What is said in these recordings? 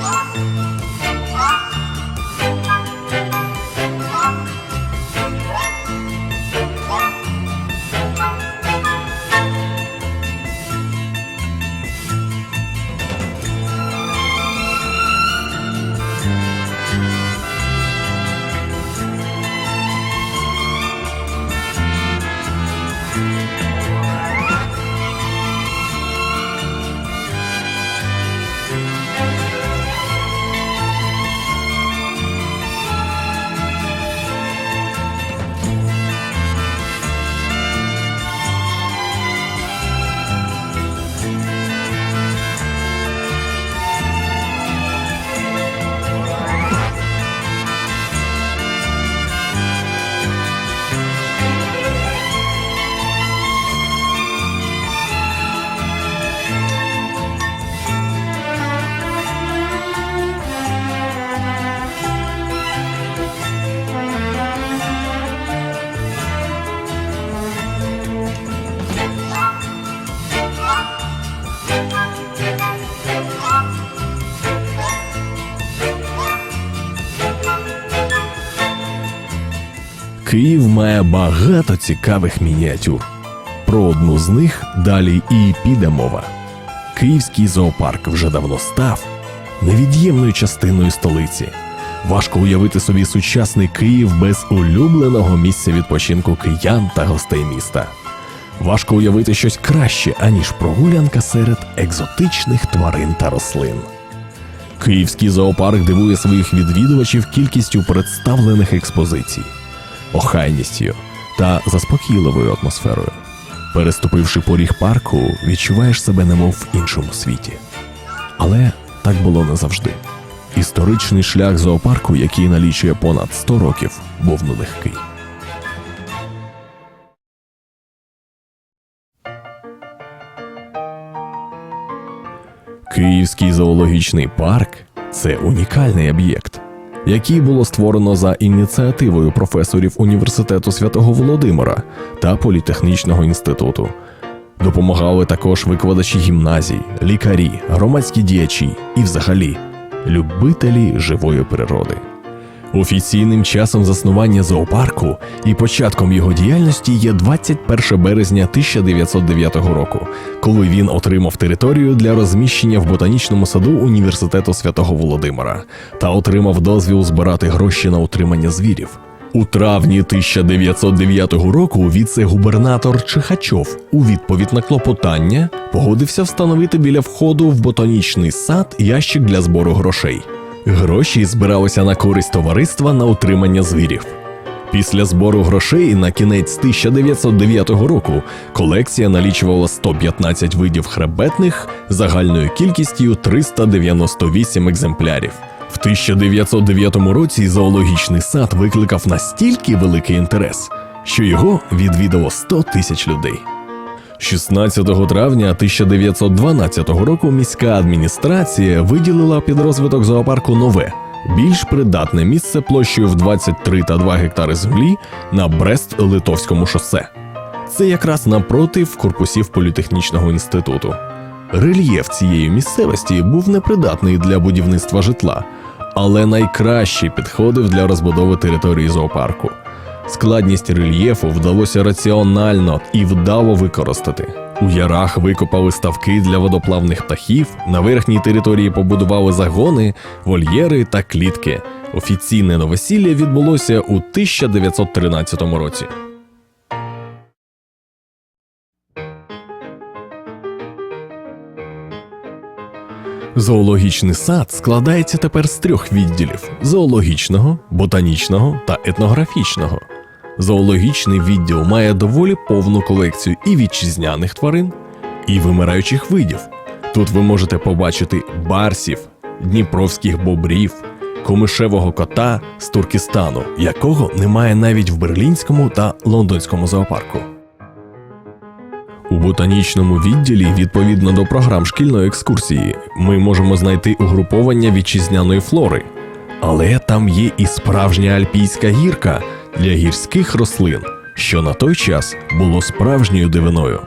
Música Київ має багато цікавих мініатюр. Про одну з них далі і піде мова. Київський зоопарк вже давно став невід'ємною частиною столиці. Важко уявити собі сучасний Київ без улюбленого місця відпочинку киян та гостей міста. Важко уявити щось краще, аніж прогулянка серед екзотичних тварин та рослин. Київський зоопарк дивує своїх відвідувачів кількістю представлених експозицій, охайністю та заспокійливою атмосферою. Переступивши поріг парку, відчуваєш себе немов в іншому світі. Але так було не завжди. Історичний шлях зоопарку, який налічує понад 100 років, був нелегкий. Київський зоологічний парк це унікальний об'єкт, який було створено за ініціативою професорів університету святого Володимира та політехнічного інституту. Допомагали також викладачі гімназій, лікарі, громадські діячі і, взагалі, любителі живої природи. Офіційним часом заснування зоопарку і початком його діяльності є 21 березня 1909 року, коли він отримав територію для розміщення в ботанічному саду університету святого Володимира та отримав дозвіл збирати гроші на утримання звірів. У травні 1909 року віце-губернатор Чихачов у відповідь на клопотання погодився встановити біля входу в ботанічний сад ящик для збору грошей. Гроші збиралися на користь товариства на утримання звірів. Після збору грошей на кінець 1909 року колекція налічувала 115 видів хребетних загальною кількістю 398 екземплярів. В 1909 році зоологічний сад викликав настільки великий інтерес, що його відвідало 100 тисяч людей. 16 травня 1912 року міська адміністрація виділила під розвиток зоопарку нове, більш придатне місце площею в 23 та 2 гектари землі на Брест-Литовському шосе. Це якраз напротив корпусів політехнічного інституту. Рельєф цієї місцевості був непридатний для будівництва житла, але найкраще підходив для розбудови території зоопарку. Складність рельєфу вдалося раціонально і вдало використати. У ярах викопали ставки для водоплавних птахів, на верхній території побудували загони, вольєри та клітки. Офіційне новосілля відбулося у 1913 році. Зоологічний сад складається тепер з трьох відділів: зоологічного, ботанічного та етнографічного. Зоологічний відділ має доволі повну колекцію і вітчизняних тварин, і вимираючих видів. Тут ви можете побачити барсів, дніпровських бобрів, комишевого кота з Туркестану, якого немає навіть в берлінському та лондонському зоопарку. У ботанічному відділі, відповідно до програм шкільної екскурсії, ми можемо знайти угруповання вітчизняної флори. Але там є і справжня альпійська гірка для гірських рослин, що на той час було справжньою дивиною.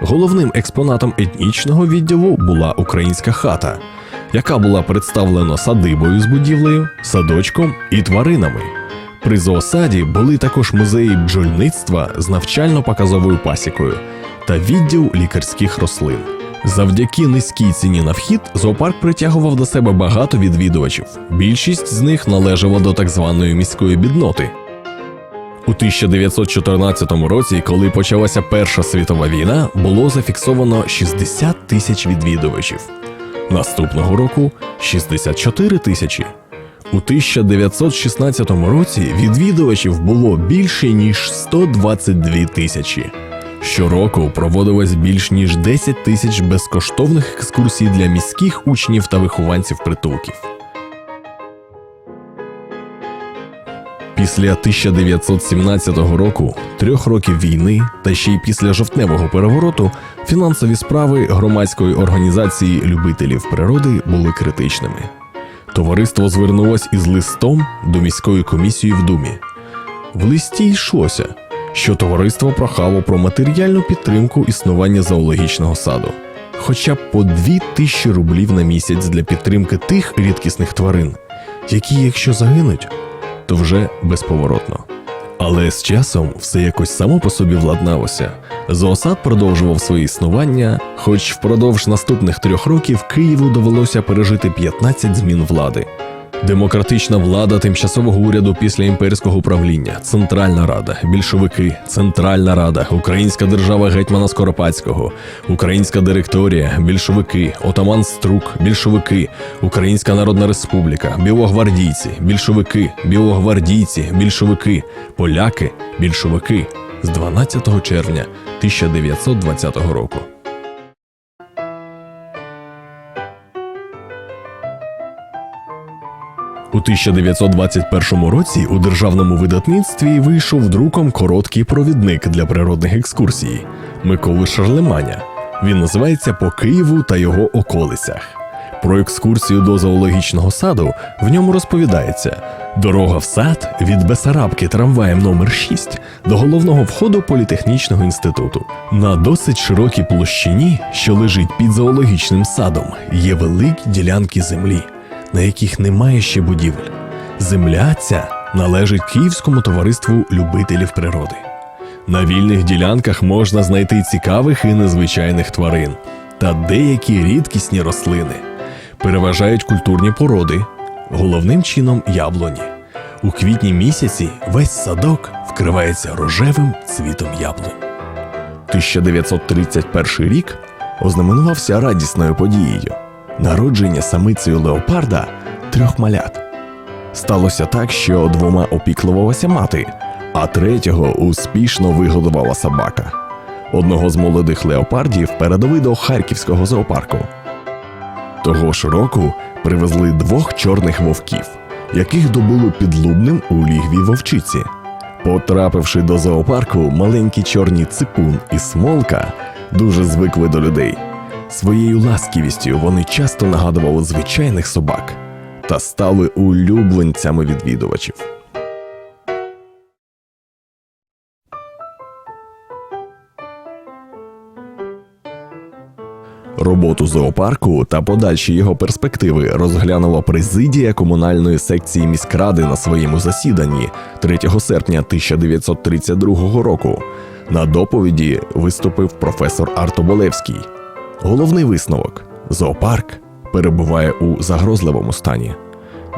Головним експонатом етнічного відділу була українська хата. яка була представлена садибою з будівлею, садочком і тваринами. При зоосаді були також музеї бджольництва з навчально-показовою пасікою та відділ лікарських рослин. Завдяки низькій ціні на вхід зоопарк притягував до себе багато відвідувачів. Більшість з них належала до так званої міської бідноти. У 1914 році, коли почалася Перша світова війна, було зафіксовано 60 тисяч відвідувачів. Наступного року 64 тисячі. У 1916 році відвідувачів було більше ніж 122 тисячі. Щороку проводилось більш ніж 10 тисяч безкоштовних екскурсій для міських учнів та вихованців притулків. Після 1917 року, трьох років війни та ще й після жовтневого перевороту фінансові справи громадської організації любителів природи були критичними. Товариство звернулось із листом до міської комісії в Думі. В листі йшлося, що товариство прохало про матеріальну підтримку існування зоологічного саду, хоча б по 2 тисячі рублів на місяць для підтримки тих рідкісних тварин, які, якщо загинуть, то вже безповоротно. Але з часом все якось само по собі владналося. Зоосад продовжував своє існування, хоч впродовж наступних трьох років Києву довелося пережити 15 змін влади. Демократична влада тимчасового уряду після імперського правління, Центральна Рада, більшовики, Центральна Рада, Українська держава гетьмана Скоропадського, Українська директорія, більшовики, отаман Струк, більшовики, Українська Народна Республіка, білогвардійці, більшовики, білогвардійці, більшовики, поляки, більшовики. З 12 червня 1920 року. У 1921 році у державному видавництві вийшов друком короткий провідник для природних екскурсій Миколи Шарлеманя. Він називається По Києву та його околицях. Про екскурсію до зоологічного саду в ньому розповідається: дорога в сад від Бесарабки трамваєм номер 6 до головного входу політехнічного інституту. На досить широкій площині, що лежить під зоологічним садом, є великі ділянки землі на яких немає ще будівель. Земля ця належить Київському товариству любителів природи. На вільних ділянках можна знайти цікавих і незвичайних тварин та деякі рідкісні рослини. Переважають культурні породи, головним чином яблуні. У квітні місяці весь садок вкривається рожевим цвітом яблунь. 1931 рік ознаменувався радісною подією народження самицею леопарда трьох малят. Сталося так, що двома опіклувалася мати, а третього успішно вигодувала собака. Одного з молодих леопардів передали до Харківського зоопарку. Того ж року привезли двох чорних вовків, яких добили підлубним у лігві вовчиці. Потрапивши до зоопарку, маленькі чорні ципун і смолка дуже звикли до людей. Своєю ласківістю вони часто нагадували звичайних собак та стали улюбленцями відвідувачів. Роботу зоопарку та подальші його перспективи розглянула президія комунальної секції міськради на своєму засіданні 3 серпня 1932 року. На доповіді виступив професор Артоболевський. Головний висновок: зоопарк перебуває у загрозливому стані.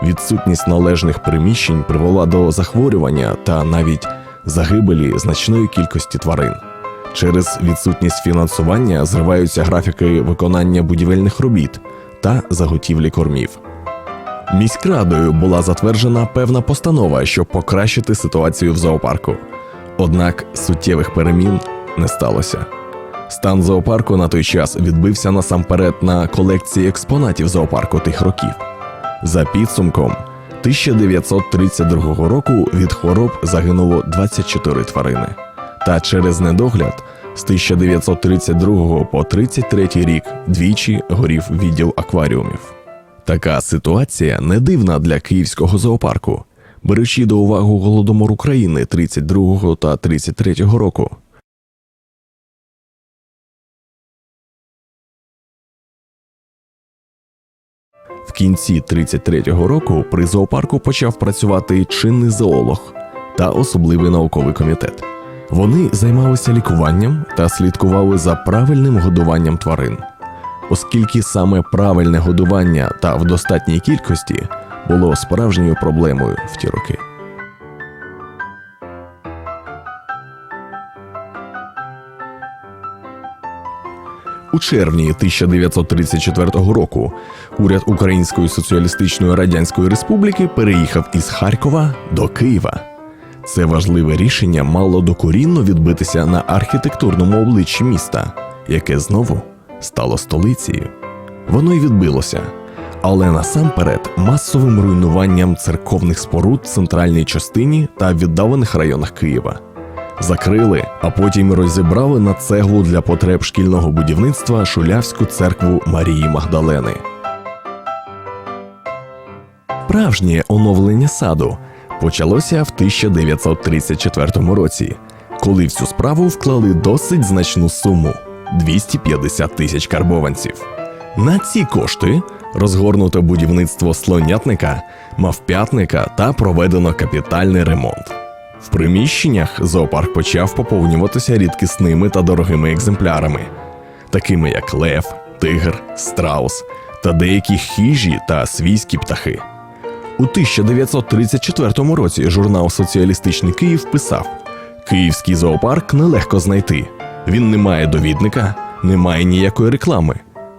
Відсутність належних приміщень привела до захворювання та навіть загибелі значної кількості тварин. Через відсутність фінансування зриваються графіки виконання будівельних робіт та заготівлі кормів. Міськрадою була затверджена певна постанова, щоб покращити ситуацію в зоопарку. Однак суттєвих перемін не сталося. Стан зоопарку на той час відбився насамперед на колекції експонатів зоопарку тих років. За підсумком 1932 року від хвороб загинуло 24 тварини. Та через недогляд з 1932 по 33 рік двічі горів відділ акваріумів. Така ситуація не дивна для київського зоопарку, беручи до уваги голодомор України 32 та 33 року. В кінці 33-го року при зоопарку почав працювати чинний зоолог та особливий науковий комітет. Вони займалися лікуванням та слідкували за правильним годуванням тварин, оскільки саме правильне годування та в достатній кількості було справжньою проблемою в ті роки. У червні 1934 року уряд Української соціалістичної радянської республіки переїхав із Харкова до Києва. Це важливе рішення мало докорінно відбитися на архітектурному обличчі міста, яке знову стало столицею. Воно й відбилося, але насамперед масовим руйнуванням церковних споруд в центральній частині та віддалених районах Києва. Закрили, а потім розібрали на цеглу для потреб шкільного будівництва Шулявську церкву Марії Магдалени. Справжнє оновлення саду почалося в 1934 році, коли в цю справу вклали досить значну суму 250 тисяч карбованців. На ці кошти розгорнуто будівництво слонятника, мавп'ятника та проведено капітальний ремонт. В приміщеннях зоопарк почав поповнюватися рідкісними та дорогими екземплярами, такими як лев, тигр, страус та деякі хижі та свійські птахи. У 1934 році журнал Соціалістичний Київ писав: Київський зоопарк нелегко знайти. Він не має довідника, не має ніякої реклами.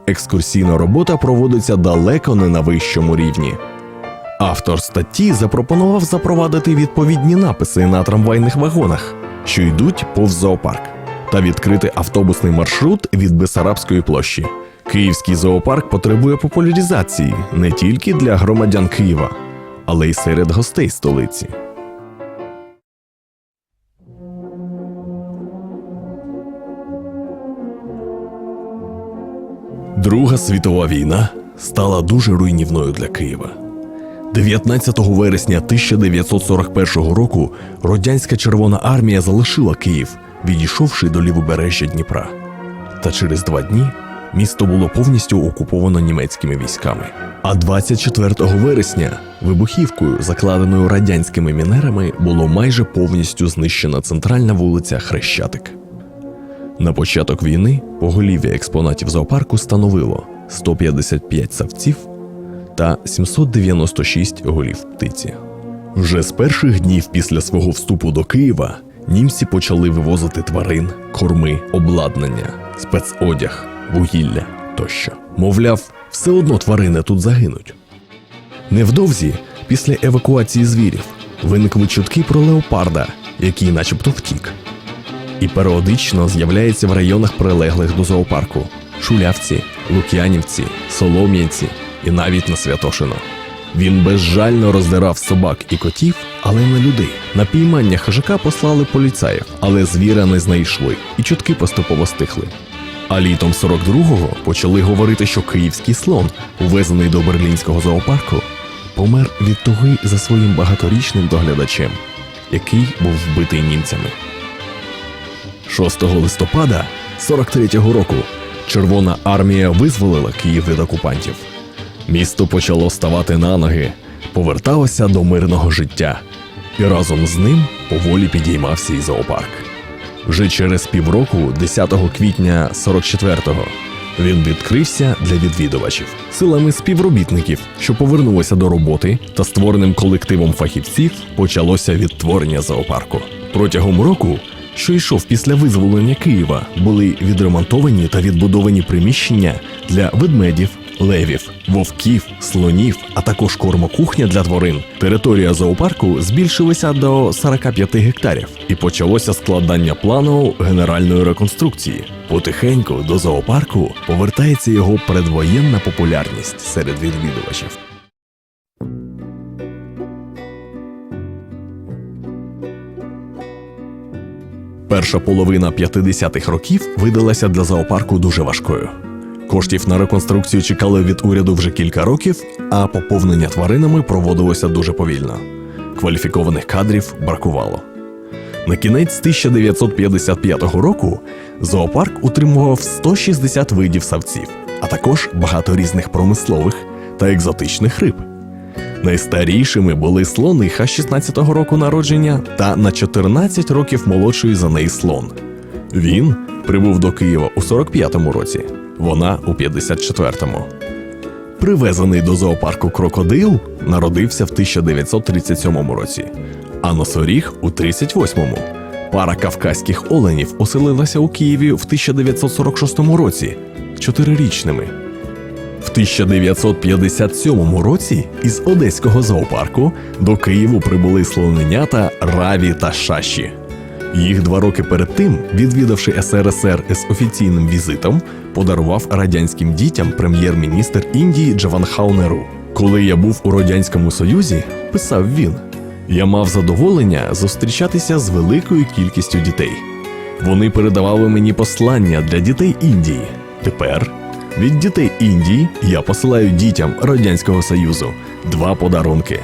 Екскурсійна робота проводиться далеко не на вищому рівні. Автор статті запропонував запровадити відповідні написи на трамвайних вагонах, що йдуть повз зоопарк, та відкрити автобусний маршрут від Бесарабської площі. Київський зоопарк потребує популяризації не тільки для громадян Києва, але й серед гостей столиці. Друга світова війна стала дуже руйнівною для Києва. 19 вересня 1941 року радянська Червона армія залишила Київ, відійшовши до лівобережжя Дніпра. Та через два дні місто було повністю окуповано німецькими військами. А 24 вересня вибухівкою, закладеною радянськими мінерами, було майже повністю знищена центральна вулиця Хрещатик. На початок війни поголів'я експонатів зоопарку становило 155 савців та 796 голів птиці. Вже з перших днів після свого вступу до Києва німці почали вивозити тварин, корми, обладнання, спецодяг, вугілля тощо. Мовляв, все одно тварини тут загинуть. Невдовзі, після евакуації звірів, виникли чутки про леопарда, який начебто втік. І періодично з'являється в районах прилеглих до зоопарку Шулявці, Лук'янівці, Солом'янці і навіть на Святошино. Він безжально роздирав собак і котів, але не людей. На піймання хижака послали поліцаїв, але звіра не знайшли, і чутки поступово стихли. А літом 42-го почали говорити, що київський слон, увезений до берлінського зоопарку, помер від туги за своїм багаторічним доглядачем, який був вбитий німцями. 6 листопада 43-го року Червона армія визволила Київ від окупантів. Місто почало ставати на ноги, поверталося до мирного життя, і разом з ним поволі підіймався і зоопарк. Вже через півроку, 10 квітня 44-го, він відкрився для відвідувачів силами співробітників, що повернулися до роботи, та створеним колективом фахівців почалося відтворення зоопарку. Протягом року, що йшов після визволення Києва, були відремонтовані та відбудовані приміщення для ведмедів, левів, вовків, слонів, а також кормокухня для тварин. Територія зоопарку збільшилася до 45 гектарів, і почалося складання плану генеральної реконструкції. Потихеньку до зоопарку повертається його передвоєнна популярність серед відвідувачів. Перша половина 50-х років видалася для зоопарку дуже важкою. Коштів на реконструкцію чекали від уряду вже кілька років, а поповнення тваринами проводилося дуже повільно. Кваліфікованих кадрів бракувало. На кінець 1955 року зоопарк утримував 160 видів савців, а також багато різних промислових та екзотичних риб. Найстарішими були слониха 16-го року народження та на 14 років молодший за неї слон. Він прибув до Києва у 45-му році, вона у 54-му. Привезений до зоопарку крокодил народився в 1937 році, а носоріг у 38-му. Пара кавказьких оленів оселилася у Києві в 1946 році чотирирічними. В 1957 році із Одеського зоопарку до Києву прибули слоненята Раві та Шаші. Їх два роки перед тим, відвідавши СРСР з офіційним візитом, подарував радянським дітям прем'єр-міністр Індії Джаванхал Неру. Коли я був у Радянському Союзі, писав він, я мав задоволення зустрічатися з великою кількістю дітей. Вони передавали мені послання для дітей Індії. Тепер від дітей Індії я посилаю дітям Радянського Союзу два подарунки.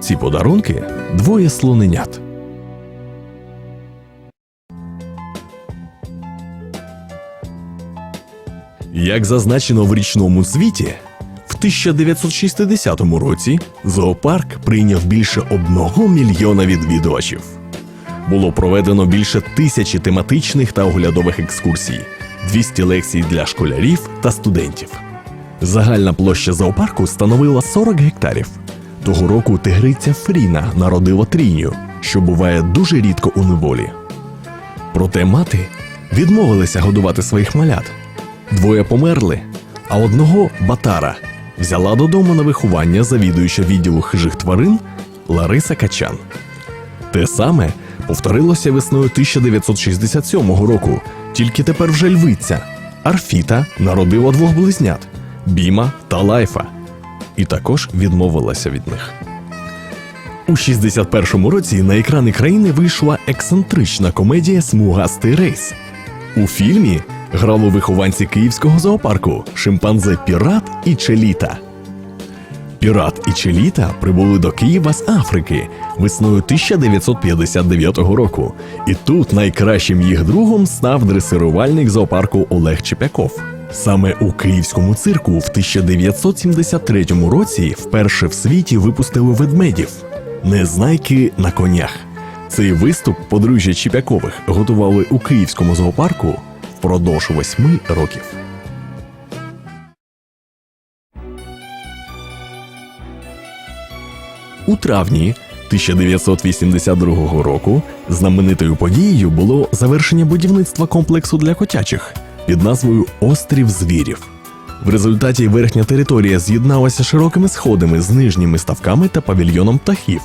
Ці подарунки двоє слоненят. Як зазначено в річному звіті, в 1960 році зоопарк прийняв більше одного мільйона відвідувачів. Було проведено більше тисячі тематичних та оглядових екскурсій, 200 лекцій для школярів та студентів. Загальна площа зоопарку становила 40 гектарів. Того року тигриця Фріна народила трійню, що буває дуже рідко у неволі. Проте мати відмовилася годувати своїх малят. Двоє померли, а одного батара взяла додому на виховання завідуюча відділу хижих тварин Лариса Качан. Те саме повторилося весною 1967 року, тільки тепер вже львиця. Арфіта народила двох близнят Біма та Лайфа, і також відмовилася від них. У 61-му році на екрани країни вийшла ексцентрична комедія Смугастий рейс. У фільмі грали вихованці київського зоопарку шимпанзе Пірат і Челіта. Пірат і Челіта прибули до Києва з Африки весною 1959 року, і тут найкращим їх другом став дресирувальник зоопарку Олег Чепяков. Саме у київському цирку в 1973 році вперше в світі випустили ведмедів незнайки на конях. Цей виступ подружжя Чіпякових готували у київському зоопарку впродовж восьми років. У травні 1982 року знаменитою подією було завершення будівництва комплексу для котячих під назвою Острів звірів. В результаті верхня територія з'єдналася широкими сходами з нижніми ставками та павільйоном птахів.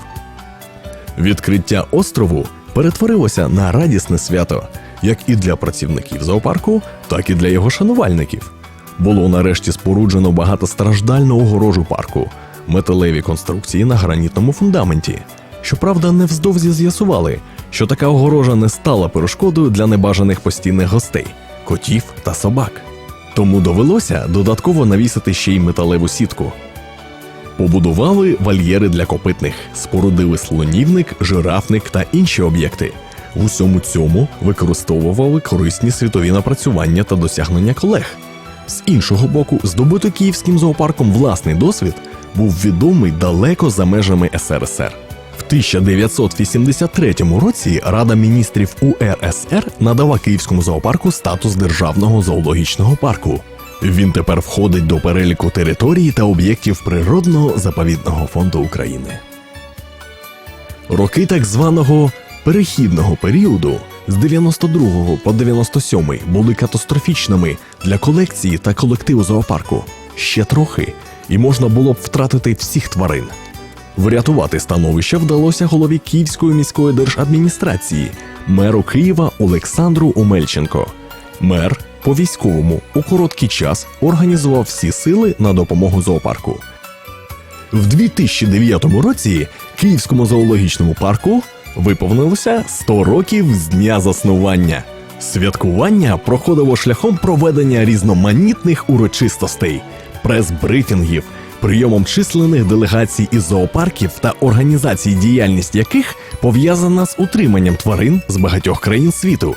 Відкриття острову перетворилося на радісне свято, як і для працівників зоопарку, так і для його шанувальників. Було нарешті споруджено багатостраждальну огорожу парку, металеві конструкції на гранітному фундаменті. Щоправда, невздовзі з'ясували, що така огорожа не стала перешкодою для небажаних постійних гостей котів та собак. Тому довелося додатково навісити ще й металеву сітку. Побудували вольєри для копитних, спорудили слонівник, жирафник та інші об'єкти. В усьому цьому використовували корисні світові напрацювання та досягнення колег. З іншого боку, здобутий київським зоопарком власний досвід був відомий далеко за межами СРСР. В 1983 році Рада міністрів УРСР надала Київському зоопарку статус державного зоологічного парку. Він тепер входить до переліку територій та об'єктів природного заповідного фонду України. Роки так званого перехідного періоду з 92 по 97 були катастрофічними для колекції та колективу зоопарку. Ще трохи, і можна було б втратити всіх тварин. Врятувати становище вдалося голові Київської міської держадміністрації, меру Києва Олександру Омельченко. Мер по військовому у короткий час організував всі сили на допомогу зоопарку. В 2009 році Київському зоологічному парку виповнилося 100 років з дня заснування. Святкування проходило шляхом проведення різноманітних урочистостей, прес-брифінгів, прийомом численних делегацій із зоопарків та організацій, діяльність яких пов'язана з утриманням тварин з багатьох країн світу.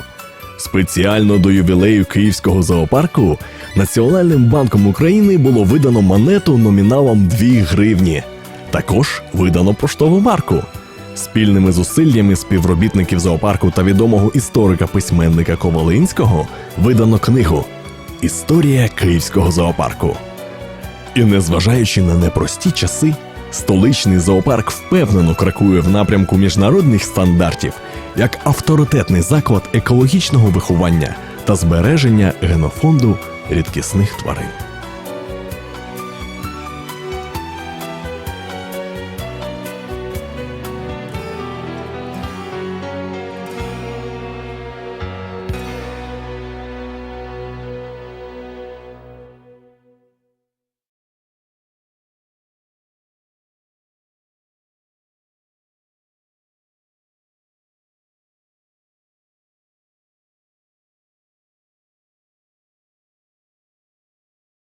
Спеціально до ювілею Київського зоопарку Національним банком України було видано монету номіналом 2 гривні. Також видано поштову марку. Спільними зусиллями співробітників зоопарку та відомого історика-письменника Ковалинського видано книгу Історія Київського зоопарку. І незважаючи на непрості часи, столичний зоопарк впевнено крокує в напрямку міжнародних стандартів як авторитетний заклад екологічного виховання та збереження генофонду рідкісних тварин.